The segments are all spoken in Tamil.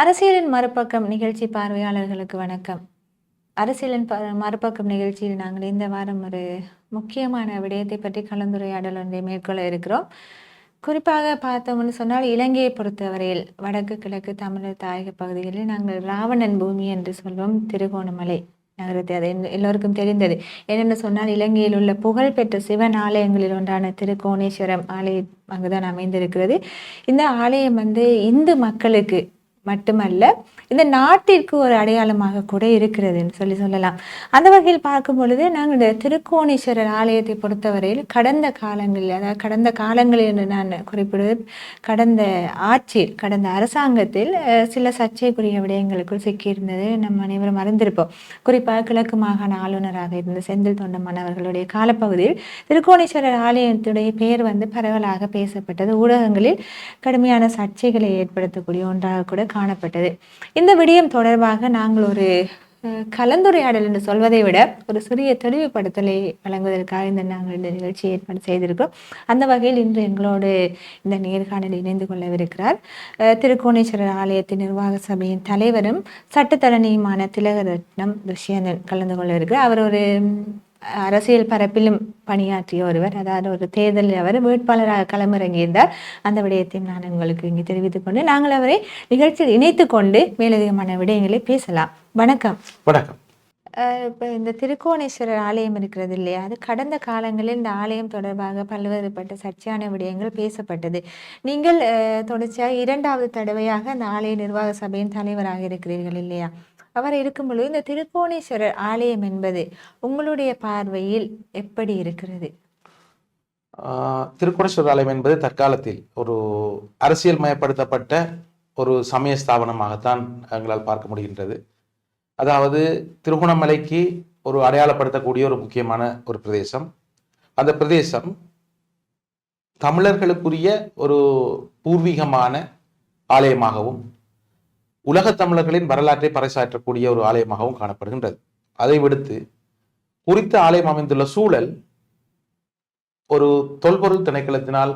அரசியலின் மறுபக்கம் நிகழ்ச்சி பார்வையாளர்களுக்கு வணக்கம். அரசியலின் மறுபக்கம் நிகழ்ச்சியில் நாங்கள் இந்த வாரம் ஒரு முக்கியமான விடயத்தை பற்றி கலந்துரையாடல் ஒன்றை மேற்கொள்ள இருக்கிறோம். குறிப்பாக பார்த்தோம்னு சொன்னால் இலங்கையை பொறுத்தவரையில் வடக்கு கிழக்கு தமிழர் தாயக பகுதிகளில் நாங்கள் ராவணன் பூமி என்று சொல்வோம் திருகோணமலை நகரத்தை. அது எல்லோருக்கும் தெரிந்தது. என்னென்னு சொன்னால் இலங்கையில் உள்ள புகழ்பெற்ற சிவன் ஆலயங்களில் ஒன்றான திருக்கோணேஸ்வரம் ஆலயம் அங்குதான் அமைந்திருக்கிறது. இந்த ஆலயம் வந்து இந்து மக்களுக்கு மட்டுமல்ல இந்த நாட்டிற்கு ஒரு அடையாளமாக கூட இருக்கிறதுன்னு சொல்லி சொல்லலாம். அந்த வகையில் பார்க்கும் பொழுது நாங்கள் இந்த ஆலயத்தை பொறுத்தவரையில் கடந்த காலங்களில் அதாவது கடந்த காலங்களில் என்று நான் குறிப்பிடுவது கடந்த ஆட்சியில் கடந்த அரசாங்கத்தில் சில சர்ச்சைக்குரிய விடயங்களுக்குள் சிக்கியிருந்தது நம்ம அனைவரும் அறிந்திருப்போம். குறிப்பாக கிழக்கு மாகாண ஆளுநராக இருந்த செந்தில் தொண்டமான் அவர்களுடைய காலப்பகுதியில் திருக்கோணேஸ்வரர் ஆலயத்துடைய பெயர் வந்து பரவலாக பேசப்பட்டது. ஊடகங்களில் கடுமையான சர்ச்சைகளை ஏற்படுத்தக்கூடிய ஒன்றாக கூட காணப்பட்டது. இந்த விடயம் தொடர்பாக நாங்கள் ஒரு கலந்துரையாடல் என்று சொல்வதை விட ஒரு சிறிய தெளிவுபடுத்தலை வழங்குவதற்காக இந்த நாங்கள் இந்த நிகழ்ச்சியை ஏற்பாடு செய்திருக்கிறோம். அந்த வகையில் இன்று எங்களோடு இந்த நேர்காணலில் இணைந்து கொள்ளவிருக்கிறார். திருக்கோணேஸ்வரர் ஆலயத்தின் நிர்வாக சபையின் தலைவரும் சட்டத்தரணியுமான திலகரத்னம் துஷ்யந்தன் கலந்து கொள்ளவிருக்கிறார். அவர் ஒரு அரசியல் பரப்பிலும் பணியாற்றிய ஒருவர் அதாவது ஒரு தேர்தலில் அவர் வேட்பாளராக களமிறங்கியிருந்தார். அந்த விடயத்தையும் நான் உங்களுக்கு இங்கே தெரிவித்துக் கொண்டு நாங்கள் அவரை நிகழ்ச்சியில் இணைத்துக் கொண்டு மேலதிகமான விடயங்களை பேசலாம். வணக்கம். வணக்கம். இப்போ இந்த திருக்கோணேஸ்வரர் ஆலயம் இருக்கிறது இல்லையா? அது கடந்த காலங்களில் இந்த ஆலயம் தொடர்பாக பல்வேறுபட்ட சர்ச்சையான விடயங்கள் பேசப்பட்டது. நீங்கள் அஹ், தொடர்ச்சியாக இரண்டாவது தடவையாக அந்த ஆலய நிர்வாக சபையின் தலைவராக இருக்கிறீர்கள் இல்லையா? அவர் இருக்கும் பொழுது இந்த திருக்கோணேஸ்வரர் ஆலயம் என்பது உங்களுடைய பார்வையில் எப்படி இருக்கிறது? திருக்கோணேஸ்வரர் ஆலயம் என்பது தற்காலத்தில் ஒரு அரசியல் மயப்படுத்தப்பட்ட ஒரு சமய ஸ்தாபனமாகத்தான் எங்களால் பார்க்க முடிகின்றது. அதாவது திருகோணமலைக்கு ஒரு அடையாளப்படுத்தக்கூடிய ஒரு முக்கியமான ஒரு பிரதேசம். அந்த பிரதேசம் தமிழர்களுக்குரிய ஒரு பூர்வீகமான ஆலயமாகவும் உலகத் தமிழர்களின் வரலாற்றை பறைசாற்றக்கூடிய ஒரு ஆலயமாகவும் காணப்படுகின்றது. அதை விடுத்து குறித்த ஆலயம் அமைந்துள்ள சூழல் ஒரு தொல்பொருள் திணைக்களத்தினால்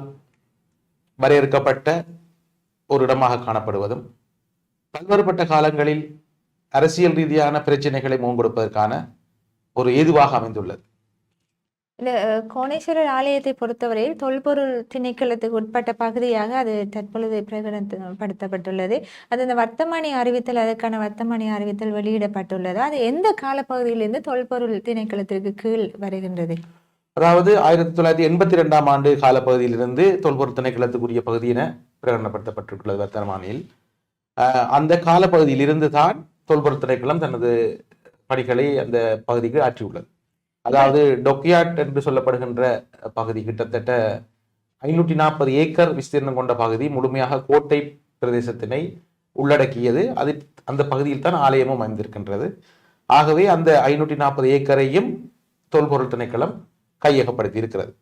வரையறுக்கப்பட்ட ஒரு இடமாக காணப்படுவதும் பல்வேறுபட்ட காலங்களில் அரசியல் ரீதியான பிரச்சனைகளை மூங்கொடுப்பதற்கான ஒரு ஏதுவாக அமைந்துள்ளது. இந்த கோணேஸ்வரர் ஆலயத்தை பொறுத்தவரையில் தொல்பொருள் திணைக்களத்துக்கு உட்பட்ட பகுதியாக அது தற்பொழுது பிரகடனப்படுத்தப்பட்டுள்ளது. அது இந்த வர்த்தமானி அறிவித்தல் அதற்கான வர்த்தமானி அறிவித்தல் வெளியிடப்பட்டுள்ளது. அது எந்த காலப்பகுதியிலிருந்து தொல்பொருள் திணைக்களத்திற்கு கீழ் வருகின்றது? அதாவது ஆயிரத்தி தொள்ளாயிரத்தி எண்பத்தி ரெண்டாம் ஆண்டு காலப்பகுதியிலிருந்து தொல்பொருள் திணைக்களத்துக்குரிய பகுதியின பிரகடனப்படுத்தப்பட்டிருக்கிறது வர்த்தமானியில். அந்த காலப்பகுதியிலிருந்து தான் தொல்பொருள் திணைக்களம் தனது பணிகளை அந்த பகுதிக்கு ஆற்றியுள்ளது. அதாவது டொக்கியாட் என்று சொல்லப்படுகின்ற பகுதி கிட்டத்தட்ட ஐநூற்றி நாற்பது ஏக்கர் விஸ்தீர்ணம் கொண்ட பகுதி முழுமையாக கோட்டை பிரதேசத்தினை உள்ளடக்கியது. அது அந்த பகுதியில் தான் ஆலயமும் அமைந்திருக்கின்றது. ஆகவே அந்த ஐநூற்றி நாற்பது ஏக்கரையும் தொல்பொருள் திணைக்களம் கையகப்படுத்தி இருக்கிறது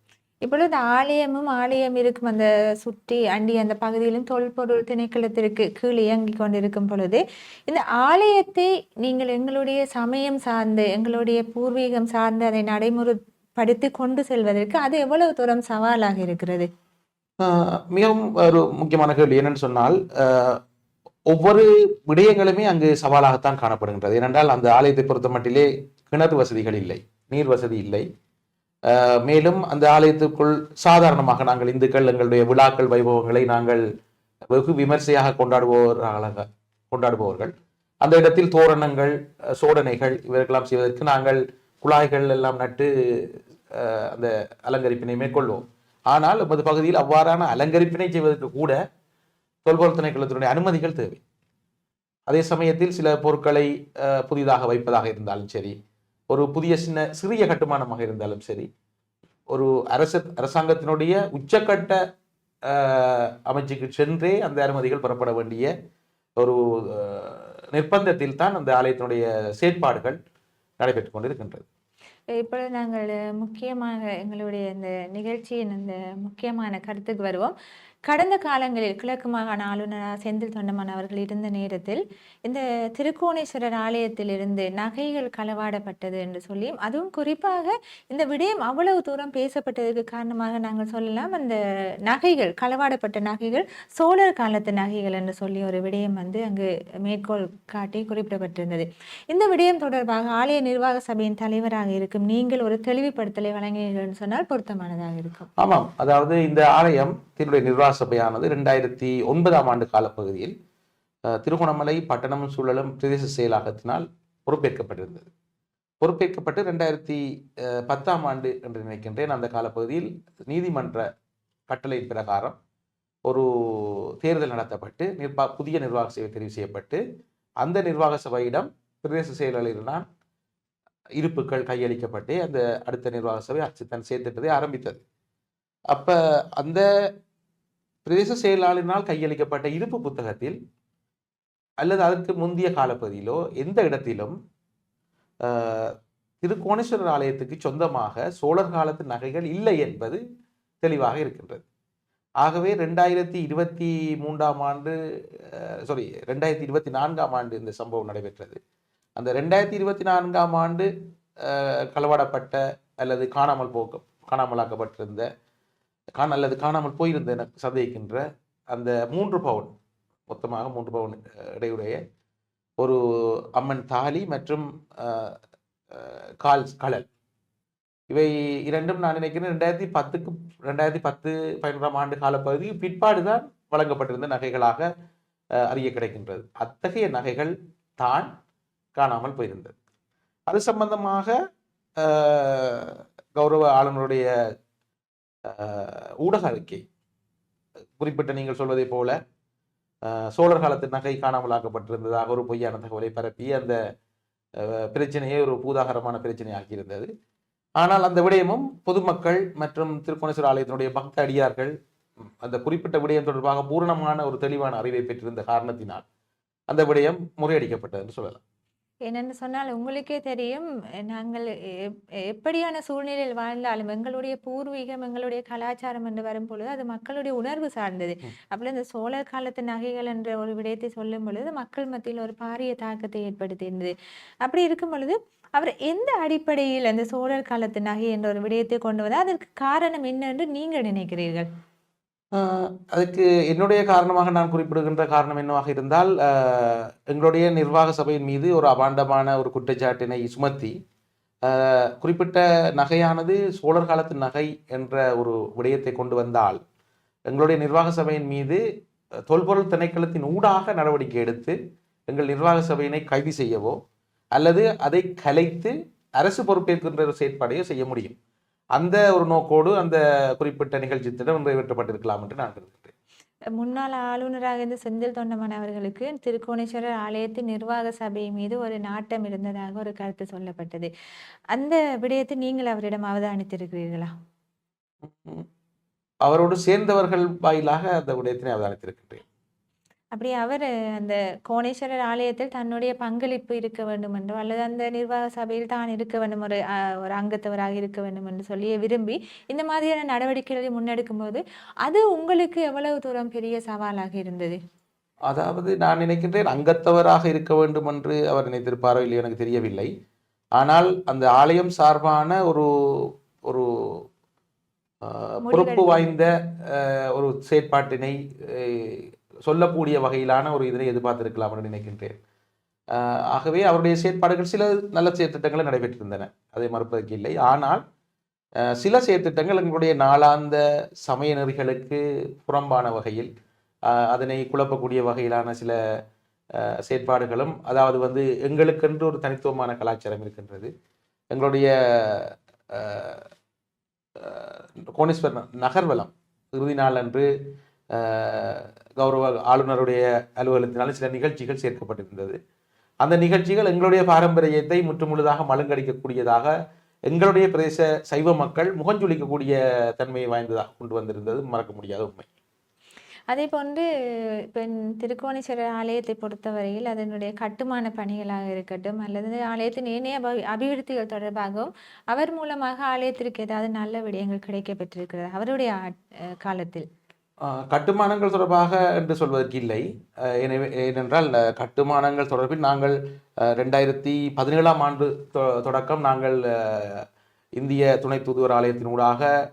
இப்பொழுது ஆலயமும் ஆலயம் இருக்கும் அந்த சுற்றி அண்டி அந்த பகுதியிலும் தொல்பொருள் திணைக்களத்திற்கு கீழ் இயங்கி கொண்டிருக்கும் பொழுது இந்த ஆலயத்தை நீங்கள் எங்களுடைய சமயம் சார்ந்து எங்களுடைய பூர்வீகம் சார்ந்து அதை நடைமுறைப்படுத்தி கொண்டு செல்வதற்கு அது எவ்வளவு தூரம் சவாலாக இருக்கிறது? மிகவும் ஒரு முக்கியமான கேள்வி. என்னன்னு சொன்னால் ஒவ்வொரு விடயங்களுமே அங்கு சவாலாகத்தான் காணப்படுகின்றது. ஏனென்றால் அந்த ஆலயத்தை பொறுத்த மட்டிலே கிணறு வசதிகள் இல்லை நீர் வசதி இல்லை. மேலும் அந்த ஆலயத்துக்குள் சாதாரணமாக நாங்கள் இந்துக்கள் எங்களுடைய விழாக்கள் வைபவங்களை நாங்கள் வெகு விமர்சையாக கொண்டாடுபவர்களாக கொண்டாடுபவர்கள். அந்த இடத்தில் தோரணங்கள் சோடனைகள் இவர்களெல்லாம் செய்வதற்கு நாங்கள் குழாய்கள் எல்லாம் நட்டு அந்த அலங்கரிப்பினை மேற்கொள்வோம். ஆனால் நமது பகுதியில் அவ்வாறான அலங்கரிப்பினை செய்வதற்கு கூட தொல்பொருள் திணைக்களத்தினுடைய அனுமதிகள் தேவை. அதே சமயத்தில் சில பொருட்களை புதிதாக வைப்பதாக இருந்தாலும் சரி ஒரு புதிய சின்ன சிறிய கட்டுமானமாக இருந்தாலும் சரி ஒரு அரச அரசாங்கத்தினுடைய உச்சக்கட்ட அமைச்சுக்கு சென்றே அந்த அனுமதிகள் பெறப்பட வேண்டிய ஒரு நிர்பந்தத்தில் தான் அந்த ஆலயத்தினுடைய செயற்பாடுகள் நடைபெற்றுக் கொண்டிருக்கின்றது. இப்பொழுது நாங்கள் முக்கியமாக எங்களுடைய இந்த நிகழ்ச்சியின் அந்த முக்கியமான கருத்துக்கு வருவோம். கடந்த காலங்களில் கிழக்கு மாகாண ஆளுநர் செந்தில் தொண்டமான் அவர்கள் இருந்த நேரத்தில் இந்த திருக்கோணேஸ்வரர் ஆலயத்திலிருந்து நகைகள் களவாடப்பட்டது என்று சொல்லியும் அதுவும் குறிப்பாக இந்த விடயம் அவ்வளவு தூரம் பேசப்பட்டதற்கு காரணமாக நாங்கள் சொல்லலாம் அந்த நகைகள் களவாடப்பட்ட நகைகள் சோழர் காலத்து நகைகள் என்று சொல்லி ஒரு விடயம் வந்து அங்கு மேற்கோள் காட்டி குறிப்பிடப்பட்டிருந்தது. இந்த விடயம் தொடர்பாக ஆலய நிர்வாக சபையின் தலைவராக இருக்கும் நீங்கள் ஒரு தெளிவுபடுத்தலை வழங்கினீர்கள் சொன்னால் பொருத்தமானதாக இருக்கும். ஆமாம் அதாவது இந்த ஆலயம் தன்னுடைய நிர்வாக சபையானது ரெண்டாயிரத்தி ஒன்பதாம் ஆண்டு காலப்பகுதியில் திருகோணமலை பட்டணம் சூழலும் பிரதேச செயலாகத்தினால் பொறுப்பேற்கப்பட்டிருந்தது. பொறுப்பேற்கப்பட்டு ரெண்டாயிரத்தி பத்தாம் ஆண்டு என்று நினைக்கின்றேன். அந்த காலப்பகுதியில் நீதிமன்ற கட்டளை பிரகாரம் ஒரு தேர்தல் நடத்தப்பட்டு நிர்வா புதிய நிர்வாக சபை தெரிவு செய்யப்பட்டு அந்த நிர்வாக சபையிடம் பிரதேச செயலாளரினால் இருப்புக்கள் கையளிக்கப்பட்டு அந்த அடுத்த நிர்வாக சபை அச்சு தன் செயற்திட்டத்தை ஆரம்பித்தது. அப்போ அந்த பிரதேச செயலாளரினால் கையளிக்கப்பட்ட இருப்பு புத்தகத்தில் அல்லது அதற்கு முந்தைய காலப்பகுதியிலோ எந்த இடத்திலும் திருக்கோணேஸ்வரர் ஆலயத்துக்கு சொந்தமாக சோழர் காலத்து நகைகள் இல்லை என்பது தெளிவாக இருக்கின்றது. ஆகவே ரெண்டாயிரத்தி இருபத்தி மூன்றாம் ஆண்டு சாரி ரெண்டாயிரத்தி இருபத்தி நான்காம் ஆண்டு இந்த சம்பவம் நடைபெற்றது. அந்த ரெண்டாயிரத்தி இருபத்தி நான்காம் ஆண்டு களவாடப்பட்ட அல்லது காணாமல் போக்க காணாமலாக்கப்பட்டிருந்த காண அல்லது காணாமல் போயிருந்த சந்தேகிக்கின்ற அந்த மூன்று பவுன் மொத்தமாக மூன்று பவுன் இடையுடைய ஒரு அம்மன் தாலி மற்றும் கால் கலல் இவை இரண்டும் நான் நினைக்கிறேன் ரெண்டாயிரத்தி பத்துக்கு ரெண்டாயிரத்தி பத்து பதினொன்றாம் ஆண்டு காலப்பகுதி பிற்பாடு தான் வழங்கப்பட்டிருந்த நகைகளாக அறிய கிடைக்கின்றது. அத்தகைய நகைகள் தான் காணாமல் போயிருந்தது. அது சம்பந்தமாக கௌரவ ஆளுநருடைய ஊடக அறிக்கை. குறிப்பிட்ட நீங்கள் சொல்வதைப் போல சோழர் காலத்து நகை காணாமலாக்கப்பட்டிருந்ததாக ஒரு பொய்யான தகவலை பரப்பி அந்த பிரச்சனையே ஒரு பூதாகரமான பிரச்சனையாகி இருந்தது ஆனால் அந்த விடயமும் பொதுமக்கள் மற்றும் திருக்கோணேஸ்வர ஆலயத்தினுடைய பக்த அடியார்கள் அந்த குறிப்பிட்ட விடயம் தொடர்பாக பூரணமான ஒரு தெளிவான அறிவை பெற்றிருந்த காரணத்தினால் அந்த விடயம் முறையடிக்கப்பட்டது என்று சொல்லலாம். என்னென்னு சொன்னால் உங்களுக்கே தெரியும் நாங்கள் எப்- எப்படியான சூழ்நிலையில் வாழ்ந்தாலும் எங்களுடைய பூர்வீகம் எங்களுடைய கலாச்சாரம் என்று வரும்பொழுது அது மக்களுடைய உணர்வு சார்ந்தது. அப்படி இந்த சோழர் காலத்து நகைகள் என்ற ஒரு விடயத்தை சொல்லும் பொழுது மக்கள் மத்தியில் ஒரு பாரிய தாக்கத்தை ஏற்படுத்தியிருந்தது. அப்படி இருக்கும் பொழுது அவர் எந்த அடிப்படையில் அந்த சோழர் காலத்து நகை என்ற ஒரு விடயத்தை கொண்டு வந்தார்? அதற்கு காரணம் என்ன என்று நீங்கள் நினைக்கிறீர்கள்? அதுக்கு என்னுடைய காரணமாக நான் குறிப்பிடுகின்ற காரணம் என்னவாக இருந்தால் எங்களுடைய நிர்வாக சபையின் மீது ஒரு அபாண்டமான ஒரு குற்றச்சாட்டினை சுமத்தி குறிப்பிட்ட நகையானது சோழர் காலத்து நகை என்ற ஒரு விடயத்தை கொண்டு வந்தால் எங்களுடைய நிர்வாக சபையின் மீது தொல்பொருள் திணைக்களத்தின் ஊடாக நடவடிக்கை எடுத்து எங்கள் நிர்வாக சபையினை கைது செய்யவோ அல்லது அதை கலைத்து அரசு பொறுப்பேற்கின்ற ஒரு செயற்பாடையோ செய்ய முடியும். அந்த ஒரு நோக்கோடு அந்த குறிப்பிட்ட நிகழ்ச்சி திட்டம் நிறைவேற்றப்பட்டிருக்கலாம் என்று நான் கருதுகிறேன். முன்னாள் ஆளுநராக இருந்த செந்தில் தொண்டமான் அவர்களுக்கு திருக்கோணேஸ்வரர் ஆலயத்தின் நிர்வாக சபை மீது ஒரு நாட்டம் இருந்ததாக ஒரு கருத்து சொல்லப்பட்டது. அந்த விடயத்தை நீங்கள் அவரிடம் அவதானித்திருக்கிறீர்களா? அவரோடு சேர்ந்தவர்கள் வாயிலாக அந்த விடயத்தினை அவதானித்திருக்கின்றேன். அப்படி அவர் அந்த கோணேஸ்வரர் ஆலயத்தில் தன்னுடைய பங்களிப்பு இருக்க வேண்டும் என்றோ அல்லது அந்த நிர்வாக சபையில் தான் இருக்க வேண்டும் ஒரு ஒரு அங்கத்தவராக இருக்க வேண்டும் என்று சொல்லி விரும்பி இந்த மாதிரியான நடவடிக்கைகளை முன்னெடுக்கும் போது அது உங்களுக்கு எவ்வளவு தூரம் பெரிய சவாலாக இருந்தது? அதாவது நான் நினைக்கின்றேன் அங்கத்தவராக இருக்க வேண்டும் என்று அவர் நினைத்திருப்பாரோ இல்லையோ எனக்கு தெரியவில்லை. ஆனால் அந்த ஆலயம் சார்பான ஒரு ஒரு பொறுப்பு வாய்ந்த ஒரு செயற்பாட்டினை சொல்லக்கூடிய வகையிலான ஒரு இதனை எதிர்பார்த்திருக்கலாம் என்று நினைக்கின்றேன். ஆகவே அவருடைய செயற்பாடுகள் சில நல்ல செயற்திட்டங்களை நடைபெற்றிருந்தன. அதை மறுப்பதற்கு இல்லை. ஆனால் சில செயற்திட்டங்கள் எங்களுடைய நாளாந்த சமய நெறிகளுக்கு புறம்பான வகையில் அதனை குழப்பக்கூடிய வகையிலான சில செயற்பாடுகளும் அதாவது வந்து எங்களுக்கென்று ஒரு தனித்துவமான கலாச்சாரம் இருக்கின்றது. எங்களுடைய ஆஹ், நகர்வலம் இறுதி நாள் அன்று கௌரவ ஆளுநருடைய அலுவலகத்தினால் சில நிகழ்ச்சிகள் சேர்க்கப்பட்டிருந்தது. அந்த நிகழ்ச்சிகள் எங்களுடைய பாரம்பரியத்தை முற்றுமுழுதாக மழுங்கடிக்கக்கூடியதாக எங்களுடைய பிரதேச சைவ மக்கள் முகஞ்சொலிக்கக்கூடிய தன்மையை வாய்ந்ததாக கொண்டு வந்திருந்தது. மறக்க முடியாத உண்மை. அதே போன்று இப்போ திருக்கோணேஸ்வரர் ஆலயத்தை பொறுத்தவரையில் அதனுடைய கட்டுமான பணிகளாக இருக்கட்டும் அல்லது ஆலயத்தின் ஏனைய அபி- அபிவிருத்திகள் தொடர்பாகவும் அவர் மூலமாக ஆலயத்திற்கு ஏதாவது நல்ல விடயங்கள் கிடைக்க பெற்றிருக்கிறது அவருடைய ஆட்- காலத்தில். கட்டுமானங்கள் தொடர்பாக என்று சொல்வதற்கு இல்லை. எனவே ஏனென்றால் கட்டுமானங்கள் தொடர்பில் நாங்கள் ரெண்டாயிரத்தி பதினேழாம் ஆண்டு தொ- தொடக்கம் நாங்கள் இந்திய துணை தூதுவர் ஆலயத்தினூடாக ஊடாக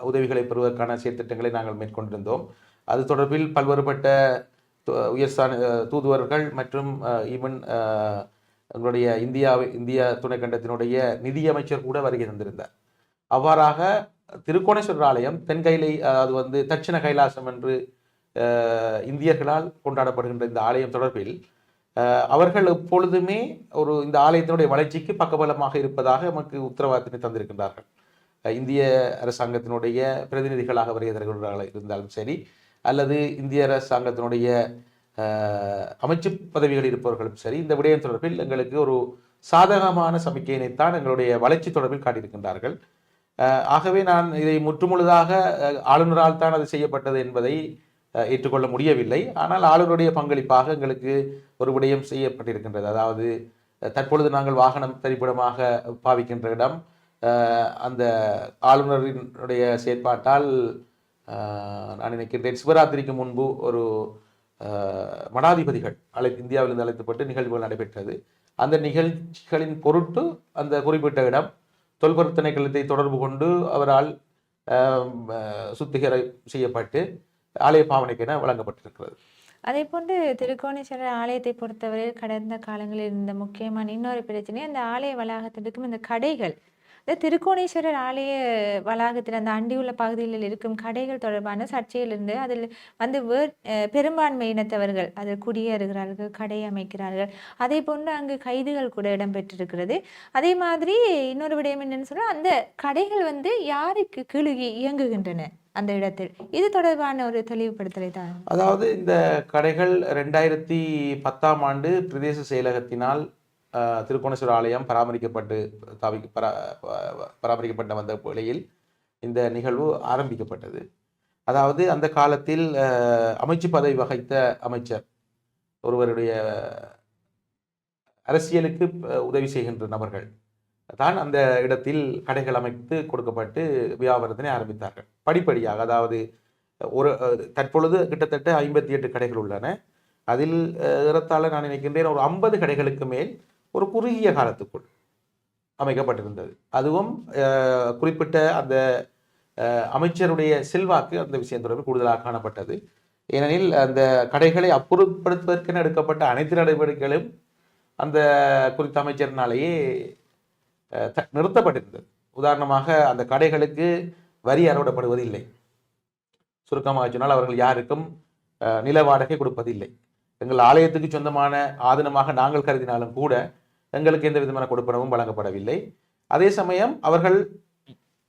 உதவிகளை பெறுவதற்கான செயற்திட்டங்களை நாங்கள் மேற்கொண்டிருந்தோம். அது தொடர்பில் பல்வேறுபட்ட உயர்ஸ்தான தூதுவர்கள் மற்றும் ஈவன் எங்களுடைய இந்தியாவை இந்திய துணைக்கண்டத்தினுடைய நிதியமைச்சர் கூட வருகை தந்திருந்தார். அவ்வாறாக திருக்கோணேஸ்வரர் ஆலயம் தென்கைலை அது வந்து தட்சிண கைலாசம் என்று இந்தியர்களால் கொண்டாடப்படுகின்ற இந்த ஆலயம் தொடர்பில் அவர்கள் எப்பொழுதுமே ஒரு இந்த ஆலயத்தினுடைய வளர்ச்சிக்கு பக்கபலமாக இருப்பதாக நமக்கு உத்தரவாதத்தினை தந்திருக்கின்றார்கள். இந்திய அரசாங்கத்தினுடைய பிரதிநிதிகளாக வருகை இருந்தாலும் சரி அல்லது இந்திய அரசாங்கத்தினுடைய அமைச்சு பதவிகள் இருப்பவர்களும் சரி இந்த விடயம் தொடர்பில் எங்களுக்கு ஒரு சாதகமான சமிக்கையினைத்தான் எங்களுடைய வளர்ச்சி தொடர்பில் காட்டியிருக்கின்றார்கள். ஆகவே நான் இதை முற்றுமுழுதாக ஆளுநரால் தான் அது செய்யப்பட்டது என்பதை ஏற்றுக்கொள்ள முடியவில்லை. ஆனால் ஆளுநருடைய பங்களிப்பாக எங்களுக்கு ஒரு விடயம் செய்யப்பட்டிருக்கின்றது. அதாவது தற்பொழுது நாங்கள் வாகனம் தரிப்பிடமாக பாவிக்கின்ற இடம் அந்த ஆளுநரினுடைய செயற்பாட்டால் நான் நினைக்கின்றேன் சிவராத்திரிக்கு முன்பு ஒரு மடாதிபதிகள் அழை இந்தியாவிலிருந்து அழைத்துப்பட்டு நிகழ்வுகள் நடைபெற்றது. அந்த நிகழ்ச்சிகளின் பொருட்டு அந்த குறிப்பிட்ட இடம் தொல்பொருள் திணைக்களத்தை தொடர்பு கொண்டு அவரால் ஆம், சுத்திகரை செய்யப்பட்டு ஆலய பாவனைக்கென வழங்கப்பட்டிருக்கிறது. அதே போன்று திருக்கோணேஸ்வரர் ஆலயத்தை பொறுத்தவரையில் கடந்த காலங்களில் இருந்த முக்கியமான இன்னொரு பிரச்சனை அந்த ஆலய வளாகத்திற்கும் இந்த கடைகள் இந்த திருக்கோணேஸ்வரர் ஆலய வளாகத்தில் அந்த அண்டியுள்ள பகுதிகளில் இருக்கும் கடைகள் தொடர்பான சர்ச்சையிலிருந்து அதில் வந்து வே பெரும்பான்மை இனத்தவர்கள் அதில் குடியேறுகிறார்கள் கடை அமைக்கிறார்கள். அதே போன்று அங்கு கைதுகள் கூட இடம்பெற்றிருக்கிறது. அதே மாதிரி இன்னொரு விடயம் என்னன்னு சொன்னால் அந்த கடைகள் வந்து யாருக்கு கிழுகி இயங்குகின்றன அந்த இடத்தில்? இது தொடர்பான ஒரு தெளிவுபடுத்தலை தான் அதாவது இந்த கடைகள் ரெண்டாயிரத்தி பத்தாம் ஆண்டு பிரதேச செயலகத்தினால் திருக்கோணேஸ்வர ஆலயம் பராமரிக்கப்பட்டு தாவி பரா பராமரிக்கப்பட்ட வந்த நிலையில் இந்த நிகழ்வு ஆரம்பிக்கப்பட்டது. அதாவது அந்த காலத்தில் அமைச்சு பதவி வகித்த அமைச்சர் ஒருவருடைய அரசியலுக்கு உதவி செய்கின்ற நபர்கள் தான் அந்த இடத்தில் கடைகள் அமைத்து கொடுக்கப்பட்டு வியாபாரத்தினை ஆரம்பித்தார்கள். படிப்படியாக அதாவது ஒரு தற்பொழுது கிட்டத்தட்ட ஐம்பத்தி எட்டு கடைகள் உள்ளன. அதில் அஹ், ஏறத்தாழ நான் நினைக்கின்றேன் ஒரு ஐம்பது கடைகளுக்கு மேல் ஒரு குறுகிய காலத்துக்குள் அமைக்கப்பட்டிருந்தது. அதுவும் குறிப்பிட்ட அந்த அமைச்சருடைய செல்வாக்கு அந்த விஷயம் தொடர்பில் கூடுதலாக காணப்பட்டது. ஏனெனில் அந்த கடைகளை அப்புறப்படுத்துவதற்கென எடுக்கப்பட்ட அனைத்து நடவடிக்கைகளும் அந்த குறித்த அமைச்சரினாலேயே த- நிறுத்தப்பட்டிருந்தது. உதாரணமாக அந்த கடைகளுக்கு வரி அறவிடப்படுவதில்லை. சுருக்கமாக சொன்னால் அவர்கள் யாருக்கும் நில வாடகை கொடுப்பதில்லை. எங்கள் ஆலயத்துக்கு சொந்தமான ஆதனமாக நாங்கள் கருதினாலும் கூட எங்களுக்கு எந்த விதமான கொடுப்பனவும் வழங்கப்படவில்லை. அதே சமயம் அவர்கள்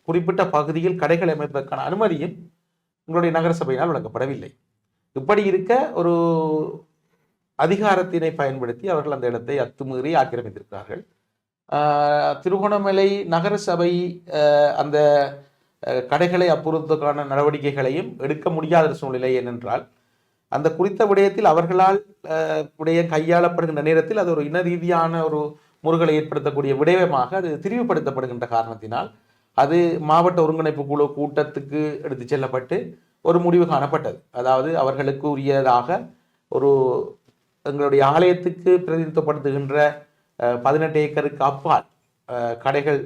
குறிப்பிட்ட பகுதியில் கடைகள் அமைப்பதற்கான அனுமதியும் எங்களுடைய நகர சபையினால் வழங்கப்படவில்லை. இப்படி இருக்க ஒரு அதிகாரத்தினை பயன்படுத்தி அவர்கள் அந்த இடத்தை அத்துமீறி ஆக்கிரமித்திருக்கிறார்கள். திருகோணமலை நகரசபை அந்த கடைகளை அப்புறத்துக்கான நடவடிக்கைகளையும் எடுக்க முடியாத சூழ்நிலை ஏனென்றால் அந்த குறித்த விடயத்தில் அவர்களால் உடைய கையாளப்படுகின்ற நேரத்தில் அது ஒரு இன ரீதியான ஒரு முருகலை ஏற்படுத்தக்கூடிய விடயமாக அது திரிவுபடுத்தப்படுகின்ற காரணத்தினால் அது மாவட்ட ஒருங்கிணைப்பு குழு கூட்டத்துக்கு எடுத்து செல்லப்பட்டு ஒரு முடிவு காணப்பட்டது. அதாவது அவர்களுக்கு உரியதாக ஒரு எங்களுடைய ஆலயத்துக்கு பிரதிநிதித்துவப்படுத்துகின்ற பதினெட்டு ஏக்கருக்கு அப்பால் கடைகள்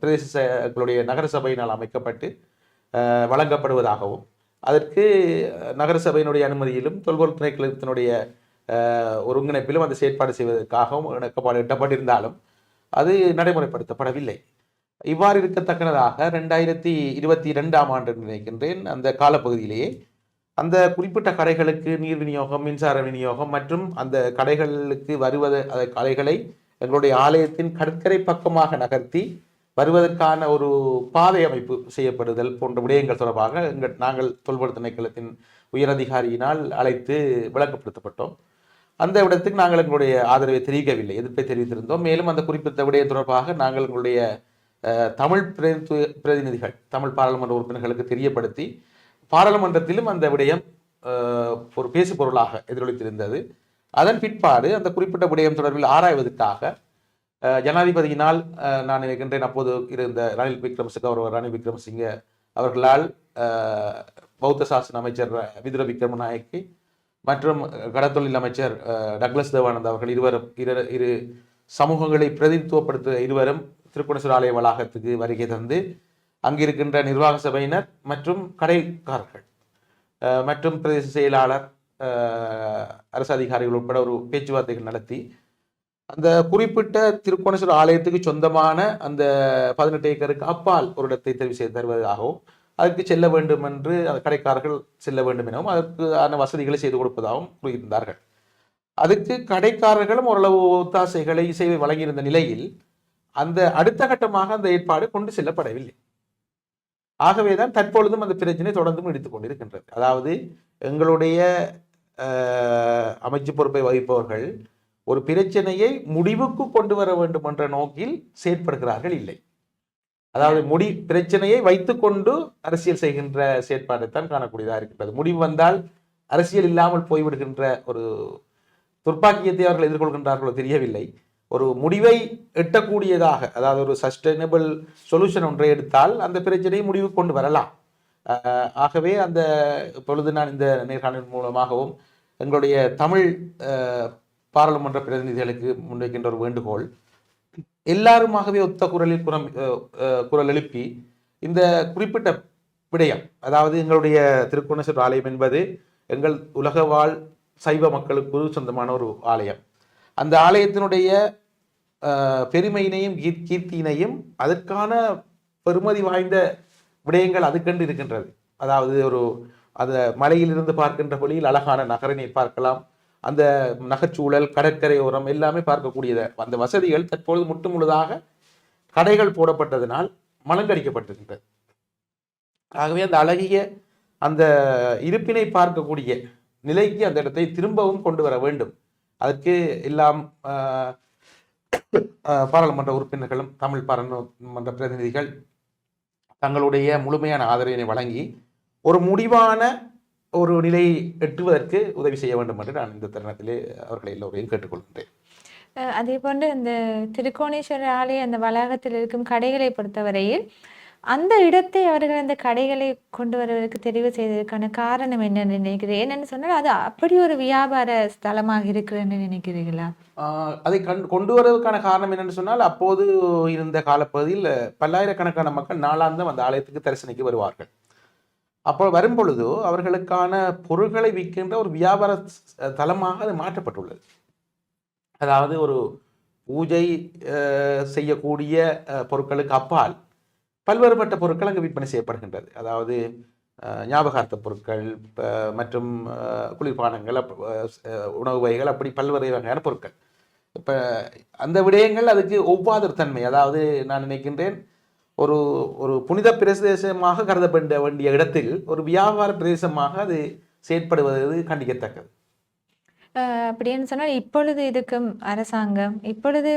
பிரதேச நகர சபையினால் அமைக்கப்பட்டு வழங்கப்படுவதாகவும் அதற்கு நகரசபையினுடைய அனுமதியிலும் தொல்பொருள் திணைக்களத்தினுடைய ஒருங்கிணைப்பிலும் அந்த செயற்பாடு செய்வதற்காகவும் இணக்கப்பாடு எட்டப்பட்டிருந்தாலும் அது நடைமுறைப்படுத்தப்படவில்லை. இவ்வாறு இருக்கத்தக்கனதாக ரெண்டாயிரத்தி இருபத்தி ரெண்டாம் ஆண்டு நினைக்கின்றேன். அந்த காலப்பகுதியிலேயே அந்த குறிப்பிட்ட கடைகளுக்கு நீர் விநியோகம் மின்சார விநியோகம் மற்றும் அந்த கடைகளுக்கு வருவத அந்த கடைகளை எங்களுடைய ஆலயத்தின் கடற்கரை பக்கமாக நகர்த்தி வருவதற்கான ஒரு பாதை அமைப்பு செய்யப்படுதல் போன்ற விடயங்கள் தொடர்பாக எங்கள் நாங்கள் தொல்பொருள் திணைக்களத்தின் உயரதிகாரியினால் அழைத்து விளக்கப்படுத்தப்பட்டோம். அந்த இடத்துக்கு நாங்கள் எங்களுடைய ஆதரவை தெரிவிக்கவில்லை எதிர்ப்பை தெரிவித்திருந்தோம். மேலும் அந்த குறிப்பிட்ட விடயம் தொடர்பாக நாங்கள் எங்களுடைய தமிழ் பிரதிநிதி- பிரதிநிதிகள் தமிழ் பாராளுமன்ற உறுப்பினர்களுக்கு தெரியப்படுத்தி பாராளுமன்றத்திலும் அந்த விடயம் ஒரு பேசு பொருளாக எதிரொலித்திருந்தது. அதன் பிற்பாடு அந்த குறிப்பிட்ட விடயம் தொடர்பில் ஆராய்வதற்காக ஜனாதிபதியினால் நான் நினைக்கின்றேன் அப்போது இருந்த ரணில் விக்ரமசிங்க அவர் ரணில் விக்ரமசிங்க அவர்களால் பௌத்த சாசன அமைச்சர் விதுர விக்ரமநாயக்கி மற்றும் கடத்தொழில் அமைச்சர் டக்ளஸ் தேவானந்த் அவர்கள் இருவரும் இரு இரு சமூகங்களை பிரதிநிதித்துவப்படுத்த இருவரும் திருக்குணேஸ்வர ஆலய வளாகத்துக்கு வருகை தந்து அங்கிருக்கின்ற நிர்வாக சபையினர் மற்றும் கடைக்காரர்கள் மற்றும் பிரதேச செயலாளர் அரசு அதிகாரிகள் உட்பட ஒரு பேச்சுவார்த்தைகள் நடத்தி அந்த குறிப்பிட்ட திருக்கோணேஸ்வர ஆலயத்துக்கு சொந்தமான அந்த பதினெட்டு ஏக்கருக்கு அப்பால் ஒரு இடத்தை தெரிவு செய்து தருவதாகவும் அதற்கு செல்ல வேண்டும் என்று அந்த கடைக்காரர்கள் செல்ல வேண்டும் எனவும் அதற்கான வசதிகளை செய்து கொடுப்பதாகவும் கூறியிருந்தார்கள். அதுக்கு கடைக்காரர்களும் ஓரளவு ஒத்தாசைகளை இசைவை வழங்கியிருந்த நிலையில் அந்த அடுத்த கட்டமாக அந்த ஏற்பாடு கொண்டு செல்லப்படவில்லை. ஆகவேதான் தற்பொழுதும் அந்த பிரச்சனை தொடர்ந்தும் நீடித்துக் கொண்டிருக்கின்றது. அதாவது எங்களுடைய அமைச்சு பொறுப்பை வகிப்பவர்கள் ஒரு பிரச்சனையை முடிவுக்கு கொண்டு வர வேண்டும் என்ற நோக்கில் செயற்படுகிறார்கள் இல்லை. அதாவது முடி பிரச்சனையை வைத்துக்கொண்டு அரசியல் செய்கின்ற செயற்பாடைத்தான் காணக்கூடியதாக இருக்கின்றது. முடிவு வந்தால் அரசியல் இல்லாமல் போய்விடுகின்ற ஒரு துர்ப்பாக்கியத்தை அவர்கள் எதிர்கொள்கின்றார்களோ தெரியவில்லை. ஒரு முடிவை எட்டக்கூடியதாக அதாவது ஒரு சஸ்டைனபிள் சொல்யூஷன் ஒன்றை எடுத்தால் அந்த பிரச்சனையை முடிவு கொண்டு வரலாம். ஆகவே அந்த இப்பொழுது நான் இந்த நேர்காணல் மூலமாகவும் எங்களுடைய தமிழ் பாராளுமன்ற பிரதிநிதிகளுக்கு முன்வைக்கின்ற ஒரு வேண்டுகோள். எல்லாருமாகவே ஒத்த குரலில் குரம் குரல் எழுப்பி இந்த குறிப்பிட்ட விடயம் அதாவது எங்களுடைய திருக்கோணேஸ்வரர் ஆலயம் என்பது எங்கள் உலக வாழ் சைவ மக்களுக்கு சொந்தமான ஒரு ஆலயம். அந்த ஆலயத்தினுடைய பெருமையினையும் கீர்- கீர்த்தியினையும் அதற்கான பெருமதி வாய்ந்த விடயங்கள் அதுக்கென்று இருக்கின்றது. அதாவது ஒரு அந்த மலையிலிருந்து பார்க்கின்ற வழியில் அழகான நகரினை பார்க்கலாம். அந்த நகைச்சூழல் கடற்கரையோரம் எல்லாமே பார்க்கக்கூடியது. அந்த வசதிகள் தற்பொழுது முட்டு முழுதாக கடைகள் போடப்பட்டதனால் மலங்கடிக்கப்பட்டிருக்கின்றது ஆகவே அந்த அழகிய அந்த இருப்பினை பார்க்கக்கூடிய நிலைக்கு அந்த இடத்தை திரும்பவும் கொண்டு வர வேண்டும். அதற்கு எல்லாம் பாராளுமன்ற உறுப்பினர்களும் தமிழ் பாராளுமன்ற பிரதிநிதிகள் தங்களுடைய முழுமையான ஆதரவினை வழங்கி ஒரு முடிவான ஒரு நிலையை எட்டுவதற்கு உதவி செய்ய வேண்டும் என்று நான் இந்த தருணத்திலே அவர்களை எல்லோரையும் கேட்டுக்கொள்கின்றேன். அதே போன்று இந்த திருக்கோணேஸ்வரர் ஆலய அந்த வளாகத்தில் இருக்கும் கடைகளை பொறுத்தவரையில் அந்த இடத்தை அவர்கள் அந்த கடைகளை கொண்டு வருவதற்கு தெரிவு செய்ததற்கான காரணம் என்னன்னு நினைக்கிறேன். என்னன்னு சொன்னால் அது அப்படி ஒரு வியாபார ஸ்தலமாக இருக்கிறதுன்னு நினைக்கிறீங்களா ஆஹ் அதை கண் கொண்டு வருவதற்கான காரணம் என்னன்னு சொன்னால் அப்போது இருந்த காலப்பகுதியில் பல்லாயிரக்கணக்கான மக்கள் நாளாந்தம் அந்த ஆலயத்துக்கு தரிசனிக்கு வருவார்கள். அப்போ வரும்பொழுது அவர்களுக்கான பொருட்களை விற்கின்ற ஒரு வியாபார தலமாக அது மாற்றப்பட்டுள்ளது. அதாவது ஒரு பூஜை செய்யக்கூடிய பொருட்களுக்கு அப்பால் பல்வேறுபட்ட பொருட்கள் அங்கு விற்பனை செய்யப்படுகின்றது. அதாவது ஞாபகார்த்த பொருட்கள் மற்றும் குளிர்பானங்கள் உணவு வகைகள் அப்படி பல்வேறு வகையான பொருட்கள். இப்போ அந்த விடயங்கள் அதுக்கு ஒவ்வாத தன்மை. அதாவது நான் நினைக்கின்றேன் ஒரு ஒரு புனித பிரதேசமாக கருதப்பட வேண்டிய இடத்தில் ஒரு வியாபார பிரதேசமாக அது செயற்படுவது கண்டிக்கத்தக்கது. அப்படின்னு சொன்னால் இப்பொழுது இருக்கும் அரசாங்கம் இப்பொழுது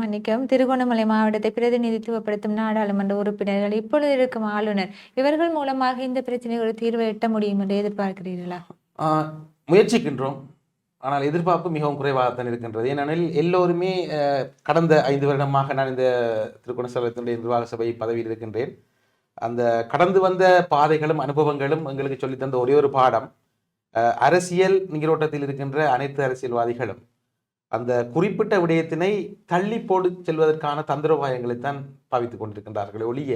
மன்னிக்கவும் திருகோணமலை மாவட்டத்தை பிரதிநிதித்துவப்படுத்தும் நாடாளுமன்ற உறுப்பினர்கள் இப்பொழுது இருக்கும் ஆளுநர் இவர்கள் மூலமாக இந்த பிரச்சனைக்கு ஒரு தீர்வை எட்ட முடியும் என்று எதிர்பார்க்கிறீர்களா? முயற்சிக்கின்றோம். ஆனால் எதிர்பார்ப்பு மிகவும் குறைவாகத்தான் இருக்கின்றது. ஏனெனில் எல்லோருமே கடந்த ஐந்து வருடமாக நான் இந்த திருக்குணசலத்தினுடைய நிர்வாக சபை பதவியில் இருக்கின்றேன். அந்த கடந்து வந்த பாதைகளும் அனுபவங்களும் எங்களுக்கு சொல்லித்தந்த ஒரே ஒரு பாடம் அரசியல் நீரோட்டத்தில் இருக்கின்ற அனைத்து அரசியல்வாதிகளும். அந்த குறிப்பிட்ட விடயத்தினை தள்ளி போடு செல்வதற்கான தந்திரோபாயங்களைத்தான் பாவித்துக் கொண்டிருக்கின்றார்கள் ஒழிய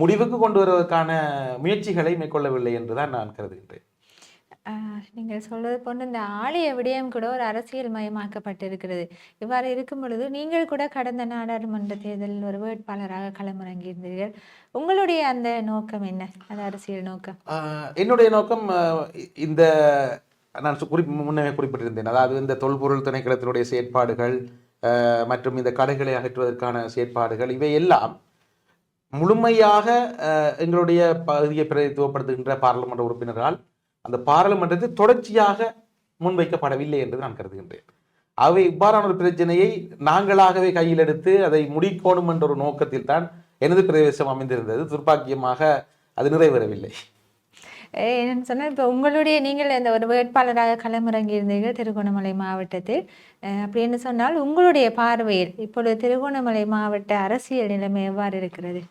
முடிவுக்கு கொண்டு வருவதற்கான முயற்சிகளை மேற்கொள்ளவில்லை என்றுதான் நான் கருதுகின்றேன். நீங்கள் சொல்வது போன்று இந்த ஆலய விடயம் கூட ஒரு அரசியல் மயமாக்கப்பட்டிருக்கிறது. இவ்வாறு இருக்கும் பொழுது நீங்கள் கூட கடந்த நாடாளுமன்ற தேர்தலில் ஒரு வேட்பாளராக களமிறங்கியிருந்தீர்கள். உங்களுடைய அந்த நோக்கம் என்ன? அந்த அரசியல் நோக்கம். என்னுடைய நோக்கம் இந்த நான் குறி குறிப் முன்னே குறிப்பிட்டிருந்தேன். அதாவது இந்த தொல்பொருள் திணைக்களத்தினுடைய செயற்பாடுகள் மற்றும் இந்த கடைகளை அகற்றுவதற்கான செயற்பாடுகள் இவை எல்லாம் முழுமையாக எங்களுடைய பகுதியை பிரதித்துவப்படுத்துகின்ற பாராளுமன்ற உறுப்பினரால் அந்த பாராளுமன்றத்தில் தொடர்ச்சியாக முன்வைக்கப்படவில்லை என்று நான் கருதுகின்றேன். அவை இவ்வாறான ஒரு பிரச்சனையை நாங்களாகவே கையில் எடுத்து அதை முடிக்கணும் என்ற ஒரு நோக்கத்தில் தான் எனது பிரதேசம் அமைந்திருந்தது. துர்ப்பாக்கியமாக அது நிறைவேறவில்லை. என்னன்னு சொன்னால் இப்போ உங்களுடைய நீங்கள் இந்த ஒரு வேட்பாளராக களமிறங்கியிருந்தீர்கள் திருகோணமலை மாவட்டத்தில். அப்படி அப்படின்னு சொன்னால் உங்களுடைய பார்வையில் இப்பொழுது திருகோணமலை மாவட்ட அரசியல் நிலைமை எவ்வாறு இருக்கிறது?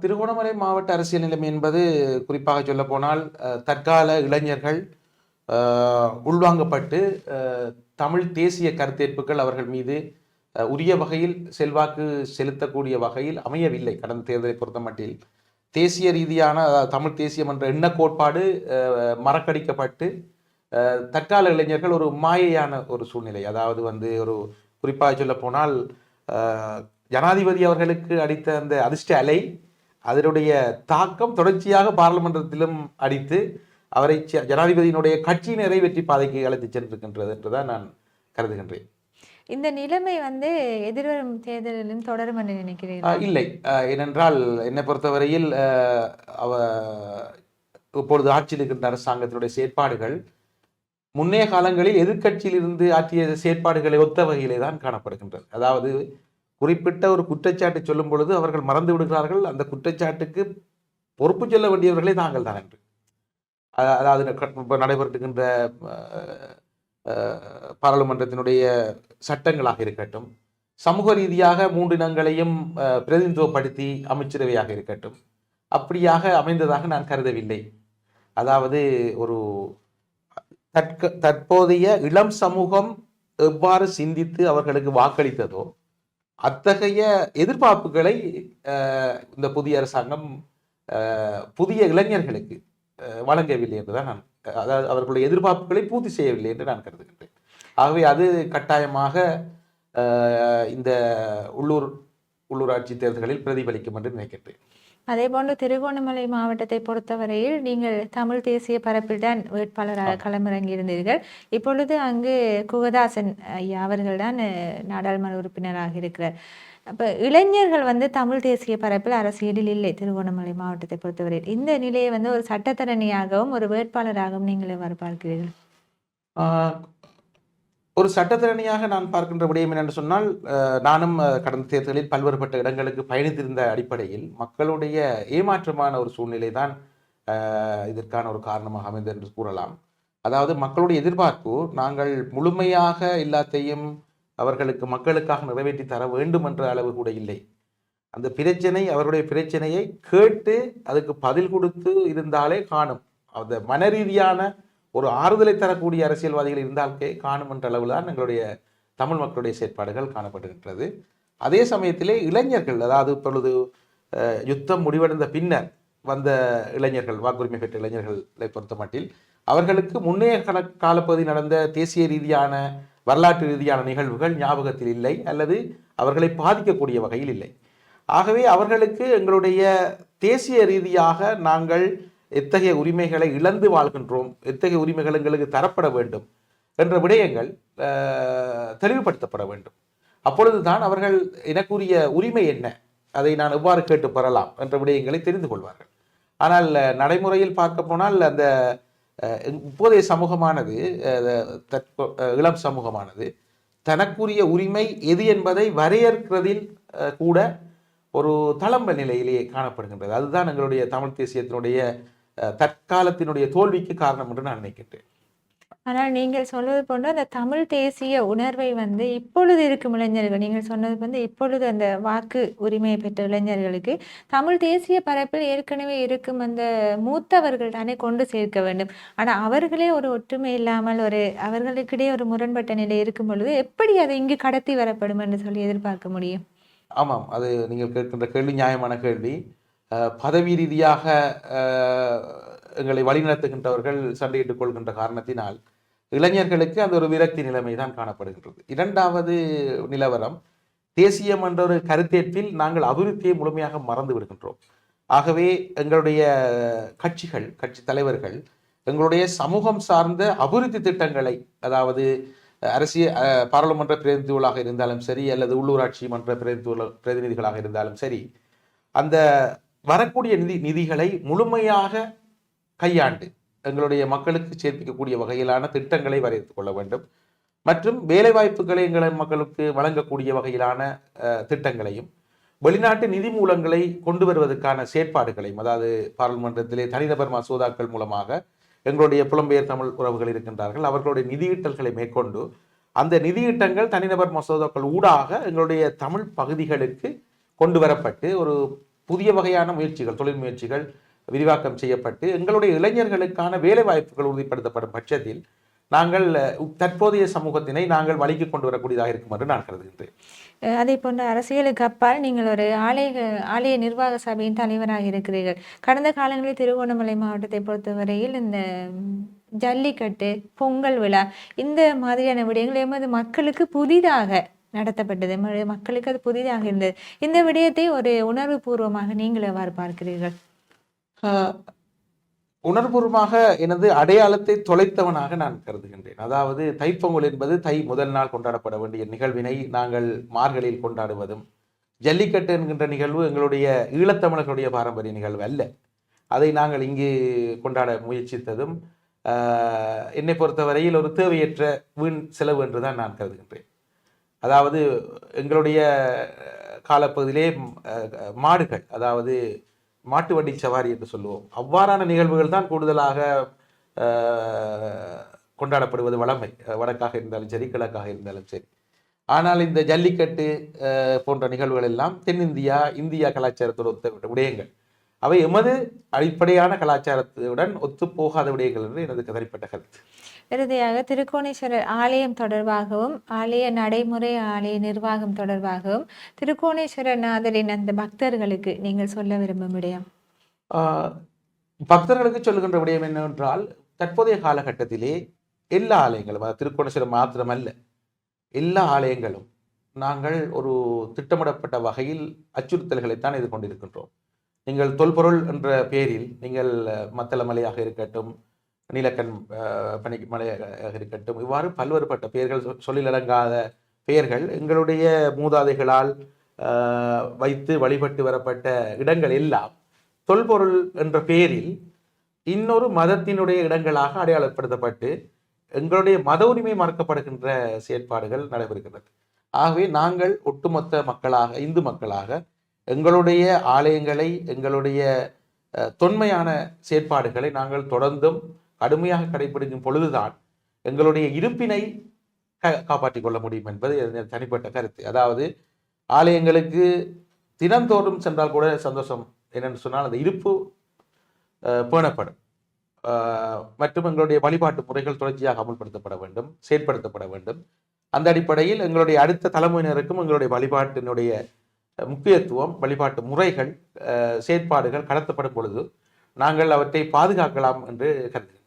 திருகோணமலை மாவட்ட அரசியல் நிலைமை என்பது குறிப்பாக சொல்ல போனால் தற்கால இளைஞர்கள் உள்வாங்கப்பட்டு தமிழ் தேசிய கருத்தேற்புகள் அவர்கள் மீது உரிய வகையில் செல்வாக்கு செலுத்தக்கூடிய வகையில் அமையவில்லை கடந்த தேர்தலை பொறுத்தமட்டில் தேசிய ரீதியான தமிழ் தேசியம் என்ற எண்ண கோட்பாடு மறக்கடிக்கப்பட்டு தற்கால இளைஞர்கள் ஒரு மாயையான ஒரு சூழ்நிலை. அதாவது வந்து ஒரு குறிப்பாக சொல்ல போனால் ஜனாதிபதி அவர்களுக்கு அடித்த அந்த அதிர்ஷ்ட அலை அதனுடைய தாக்கம் தொடர்ச்சியாக பாராளுமன்றத்திலும் அடித்து அவரை ஜனாதிபதியினுடைய கட்சியினரை வெற்றி பாதைக்கு அழைத்து சென்றிருக்கின்றது என்றுதான் நான் கருதுகின்றேன். இந்த நிலைமை வந்து எதிர்வரும் தேர்தலிலும் தொடரும் என்று நினைக்கிறீர்கள்? ஆஹ் இல்லை. ஏனென்றால் என்னை பொறுத்தவரையில் அவ இப்பொழுது ஆட்சியில் இருக்கின்ற அரசாங்கத்தினுடைய செயற்பாடுகள் முன்னைய காலங்களில் எதிர்க்கட்சியில் இருந்து ஆற்றிய செயற்பாடுகளை ஒத்த வகையிலே தான் காணப்படுகின்றது. அதாவது குறிப்பிட்ட ஒரு குற்றச்சாட்டு சொல்லும் பொழுது அவர்கள் மறந்து விடுகிறார்கள். அந்த குற்றச்சாட்டுக்கு பொறுப்பு சொல்ல வேண்டியவர்களே தாங்கள் தான் என்று. அதாவது ந- இப்ப நடைபெறுகின்ற பாராளுமன்றத்தினுடைய சட்டங்களாக இருக்கட்டும் சமூக ரீதியாக மூன்று இனங்களையும் பிரதிநிதித்துவப்படுத்தி அமைச்சரவையாக இருக்கட்டும் அப்படியாக அமைந்ததாக நான் கருதவில்லை. அதாவது ஒரு தற்க தற்போதைய இளம் சமூகம் எவ்வாறு சிந்தித்து அவர்களுக்கு வாக்களித்ததோ அத்தகைய எதிர்பார்ப்புகளை இந்த புதிய அரசாங்கம் புதிய இளைஞர்களுக்கு வழங்கவில்லை என்றுதான் நான் அதாவது அவர்களுடைய எதிர்பார்ப்புகளை பூர்த்தி செய்யவில்லை என்று நான் கருதுகின்றேன். ஆகவே அது கட்டாயமாக இந்த உள்ளூர் உள்ளூராட்சி தேர்தல்களில் பிரதிபலிக்கும் என்று நினைக்கின்றேன். அதே போன்று திருகோணமலை மாவட்டத்தை பொறுத்தவரையில் நீங்கள் தமிழ் தேசிய பரப்பில்தான் வேட்பாளராக களமிறங்கி இருந்தீர்கள் இப்பொழுது அங்கு குகதாசன் ஐயா அவர்கள்தான் நாடாளுமன்ற உறுப்பினராக இருக்கிறார். அப்ப இளைஞர்கள் வந்து தமிழ் தேசிய பரப்பில் அரசியலில் இல்லை திருகோணமலை மாவட்டத்தை பொறுத்தவரையில். இந்த நிலையை வந்து ஒரு சட்டத்தரணியாகவும் ஒரு வேட்பாளராகவும் நீங்கள் எவ்வாறு பார்க்கிறீர்கள் ஒரு சட்டத்திறனியாக நான் பார்க்கின்ற விடயம் என்னென்று சொன்னால் நானும் கடந்த தேர்தலில் பல்வேறுபட்ட இடங்களுக்கு பயணித்திருந்த அடிப்படையில் மக்களுடைய ஏமாற்றமான ஒரு சூழ்நிலை தான் இதற்கான ஒரு காரணமாக அமைந்தது என்று கூறலாம். அதாவது மக்களுடைய எதிர்பார்ப்பு நாங்கள் முழுமையாக எல்லாத்தையும் அவர்களுக்கு மக்களுக்காக நிறைவேற்றி தர வேண்டும் என்ற அளவு கூட இல்லை. அந்த பிரச்சனை அவருடைய பிரச்சனையை கேட்டு அதுக்கு பதில் கொடுத்து இருந்தாலே காணும். அந்த மன ரீதியான ஒரு ஆறுதலை தரக்கூடிய அரசியல்வாதிகள் இருந்தால்கே காணும் என்ற அளவில் தான் எங்களுடைய தமிழ் மக்களுடைய செயற்பாடுகள் காணப்படுகின்றது அதே சமயத்திலே இளைஞர்கள் அதாவது இப்பொழுது யுத்தம் முடிவடைந்த பின்னர் வந்த இளைஞர்கள் வாக்குரிமை பெற்ற இளைஞர்களை பொறுத்த மட்டில் அவர்களுக்கு முன்னைய கால காலப்பகுதி நடந்த தேசிய ரீதியான வரலாற்று ரீதியான நிகழ்வுகள் ஞாபகத்தில் இல்லை அல்லது அவர்களை பாதிக்கக்கூடிய வகையில் இல்லை. ஆகவே அவர்களுக்கு எங்களுடைய தேசிய ரீதியாக நாங்கள் எத்தகைய உரிமைகளை இழந்து வாழ்கின்றோம் எத்தகைய உரிமைகள் எங்களுக்கு தரப்பட வேண்டும் என்ற விடயங்கள் தெளிவுபடுத்தப்பட வேண்டும். அப்பொழுதுதான் அவர்கள் எனக்குரிய உரிமை என்ன? அதை நான் எவ்வாறு கேட்டு பெறலாம் என்ற விடயங்களை தெரிந்து கொள்வார்கள். ஆனால் நடைமுறையில் பார்க்க போனால் அந்த இப்போதைய சமூகமானது தற்போ- இளம் சமூகமானது தனக்குரிய உரிமை எது என்பதை வரையறுக்கிறதில் கூட ஒரு தளம்ப நிலையிலேயே காணப்படுகின்றது. அதுதான் எங்களுடைய தமிழ் தேசியத்தினுடைய தற்காலத்தினுடைய தோல்விக்கு காரணம் என்று நான் நினைக்கின்றேன். ஆனால் நீங்கள் சொல்வது போன்று அந்த தமிழ் தேசிய உணர்வை வந்து இப்பொழுது இருக்கும் இளைஞர்கள் நீங்கள் சொன்னது வந்து இப்பொழுது அந்த வாக்கு உரிமையை பெற்ற இளைஞர்களுக்கு தமிழ் தேசிய பரப்பில் ஏற்கனவே இருக்கும் அந்த மூத்தவர்கள் தானே கொண்டு சேர்க்க வேண்டும். ஆனால் அவர்களே ஒரு ஒற்றுமை இல்லாமல் ஒரு அவர்களுக்கிடையே ஒரு முரண்பட்ட நிலை இருக்கும் பொழுது எப்படி அதை இங்கு கடத்தி வரப்படும் என்று சொல்லி எதிர்பார்க்க முடியும்? ஆமாம் அது நீங்கள் கேட்கின்ற கேள்வி நியாயமான கேள்வி. பதவி ரீதியாக எங்களை வழிநடத்துகின்றவர்கள் சண்டையிட்டுக் கொள்கின்ற காரணத்தினால் இளைஞர்களுக்கு அந்த ஒரு விரக்தி நிலைமை தான் காணப்படுகின்றது. இரண்டாவது நிலவரம் தேசியம் என்ற ஒரு கருத்தேற்பில் நாங்கள் அபிவிருத்தியை முழுமையாக மறந்து விடுகின்றோம். ஆகவே எங்களுடைய கட்சிகள் கட்சி தலைவர்கள் எங்களுடைய சமூகம் சார்ந்த அபிவிருத்தி திட்டங்களை அதாவது அரசியல் பாராளுமன்ற பிரதிநிதிகளாக இருந்தாலும் சரி அல்லது உள்ளூராட்சி மன்ற பிரதிநிதிகளாக இருந்தாலும் சரி அந்த வரக்கூடிய நிதி நிதிகளை முழுமையாக கையாண்டு எங்களுடைய மக்களுக்கு சேர்ப்பிக்கக்கூடிய வகையிலான திட்டங்களை வரையறுத்துக் கொள்ள வேண்டும். மற்றும் வேலைவாய்ப்புகளை எங்களை மக்களுக்கு வழங்கக்கூடிய வகையிலான திட்டங்களையும் வெளிநாட்டு நிதி மூலங்களை கொண்டு வருவதற்கான செயற்பாடுகளையும் அதாவது பாராளுமன்றத்திலே தனிநபர் மசோதாக்கள் மூலமாக எங்களுடைய புலம்பெயர் தமிழ் உறவுகள் இருக்கின்றார்கள் அவர்களுடைய நிதியீட்டல்களை மேற்கொண்டு அந்த நிதியீட்டங்கள் தனிநபர் மசோதாக்கள் ஊடாக எங்களுடைய தமிழ் பகுதிகளுக்கு கொண்டு வரப்பட்டு ஒரு புதிய வகையான முயற்சிகள் தொழில் முயற்சிகள் விரிவாக்கம் செய்யப்பட்டு எங்களுடைய இளைஞர்களுக்கான வேலை வாய்ப்புகள் உறுதிப்படுத்தப்படும் பட்சத்தில் நாங்கள் தற்போதைய சமூகத்தினை நாங்கள் வழிக்கு கொண்டு வரக்கூடியதாக இருக்கும் என்று நான் கருதுகின்றேன். அதே போன்ற அரசியலுக்கு அப்பால் நீங்கள் ஒரு ஆலய ஆலய நிர்வாக சபையின் தலைவராக இருக்கிறீர்கள். கடந்த காலங்களில் திருகோணமலை மாவட்டத்தை பொறுத்தவரையில் இந்த ஜல்லிக்கட்டு பொங்கல் விழா இந்த மாதிரியான விடயங்கள் எமது மக்களுக்கு புதிதாக நடத்தப்பட்டது. மக்களுக்கு அது புதிதாக இருந்தது. இந்த விடயத்தை ஒரு உணர்வு பூர்வமாக நீங்கள் எவ்வாறு பார்க்கிறீர்கள்? உணர்வுபூர்வமாக எனது அடையாளத்தை தொலைத்தவனாக நான் கருதுகின்றேன். அதாவது தைப்பொங்கல் என்பது தை முதல் நாள் கொண்டாடப்பட வேண்டிய நிகழ்வினை நாங்கள் மார்கழியில் கொண்டாடுவதும் ஜல்லிக்கட்டு என்கின்ற நிகழ்வு எங்களுடைய ஈழத்தமிழர்களுடைய பாரம்பரிய நிகழ்வு அல்ல. அதை நாங்கள் இங்கு கொண்டாட முயற்சித்ததும் என்னை பொறுத்தவரையில் ஒரு தேவையற்ற வீண் செலவு என்று தான் நான் கருதுகின்றேன். அதாவது எங்களுடைய காலப்பகுதியிலே மாடுகள் அதாவது மாட்டு வண்டி சவாரி என்று சொல்லுவோம். அவ்வாறான நிகழ்வுகள் தான் கூடுதலாக கொண்டாடப்படுவது வளமை வடக்காக இருந்தாலும் சரி கிழக்காக இருந்தாலும் சரி. ஆனால் இந்த ஜல்லிக்கட்டு போன்ற நிகழ்வுகள் எல்லாம் தென்னிந்தியா இந்தியா கலாச்சாரத்தோடு ஒத்த விடயங்கள். அவை எமது அடிப்படையான கலாச்சாரத்துடன் ஒத்துப்போகாத விடயங்கள் என்று எனது தனிப்பட்ட கருத்து. இறுதியாக திருக்கோணேஸ்வரர் ஆலயம் தொடர்பாகவும் ஆலய நடைமுறை ஆலய நிர்வாகம் தொடர்பாகவும் திருக்கோணேஸ்வரர் நாதரின் அந்த பக்தர்களுக்கு நீங்கள் சொல்ல விரும்பும் விடயம்? பக்தர்களுக்கு சொல்லுகின்ற விடயம் என்னவென்றால் தற்போதைய காலகட்டத்திலே எல்லா ஆலயங்களும் திருக்கோணேஸ்வரம் மாத்திரமல்ல எல்லா ஆலயங்களும் நாங்கள் ஒரு திட்டமிடப்பட்ட வகையில் அச்சுறுத்தல்களைத்தான் எதிர்கொண்டிருக்கின்றோம். நீங்கள் தொல்பொருள் என்ற பேரில் நீங்கள் மத்தளமலையாக இருக்கட்டும் நீலக்கண் பனி மலையாக இருக்கட்டும். இவ்வாறு பல்வேறுபட்ட பெயர்கள் சொ- சொல்லிலடங்காத பெயர்கள் எங்களுடைய மூதாதைகளால் வைத்து வழிபட்டு வரப்பட்ட இடங்கள் எல்லாம் தொல்பொருள் என்ற பெயரில் இன்னொரு மதத்தினுடைய இடங்களாக அடையாளப்படுத்தப்பட்டு எங்களுடைய மத உரிமை மறுக்கப்படுகின்ற செயற்பாடுகள் நடைபெறுகிறது ஆகவே நாங்கள் ஒட்டுமொத்த மக்களாக இந்து மக்களாக எங்களுடைய ஆலயங்களை எங்களுடைய தொன்மையான செயற்பாடுகளை நாங்கள் தொடர்ந்தும் கடுமையாக கடைபிடிக்கும் பொழுதுதான் எங்களுடைய இருப்பினை காப்பாற்றிக் கொள்ள முடியும் என்பது தனிப்பட்ட கருத்து. அதாவது ஆலயங்களுக்கு தினந்தோறும் சென்றால் கூட சந்தோஷம் என்னென்னு சொன்னால் அந்த இருப்பு பேணப்படும். மற்றும் எங்களுடைய வழிபாட்டு முறைகள் தொடர்ச்சியாக அமுல்படுத்தப்பட வேண்டும் செயற்படுத்தப்பட வேண்டும். அந்த அடிப்படையில் எங்களுடைய அடுத்த தலைமுறையினருக்கும் எங்களுடைய வழிபாட்டினுடைய முக்கியத்துவம் வழிபாட்டு முறைகள் செயற்பாடுகள் கடத்தப்படும் பொழுது நாங்கள் அவற்றை பாதுகாக்கலாம் என்று கருதுகிறோம்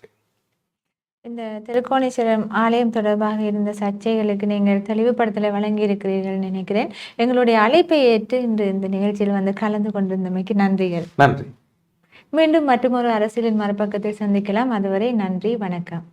இந்த திருக்கோணேஸ்வரம் ஆலயம் தொடர்பாக இருந்த சர்ச்சைகளுக்கு நீங்கள் தெளிவுபடுத்தலை வழங்கி இருக்கிறீர்கள் நினைக்கிறேன். எங்களுடைய அழைப்பை ஏற்று இன்று இந்த நிகழ்ச்சியில் வந்து கலந்து கொண்டிருந்தமைக்கு நன்றிகள். நன்றி. மீண்டும் மற்றொரு அரசியலின் மறுபக்கத்தில் சந்திக்கலாம். அதுவரை நன்றி வணக்கம்.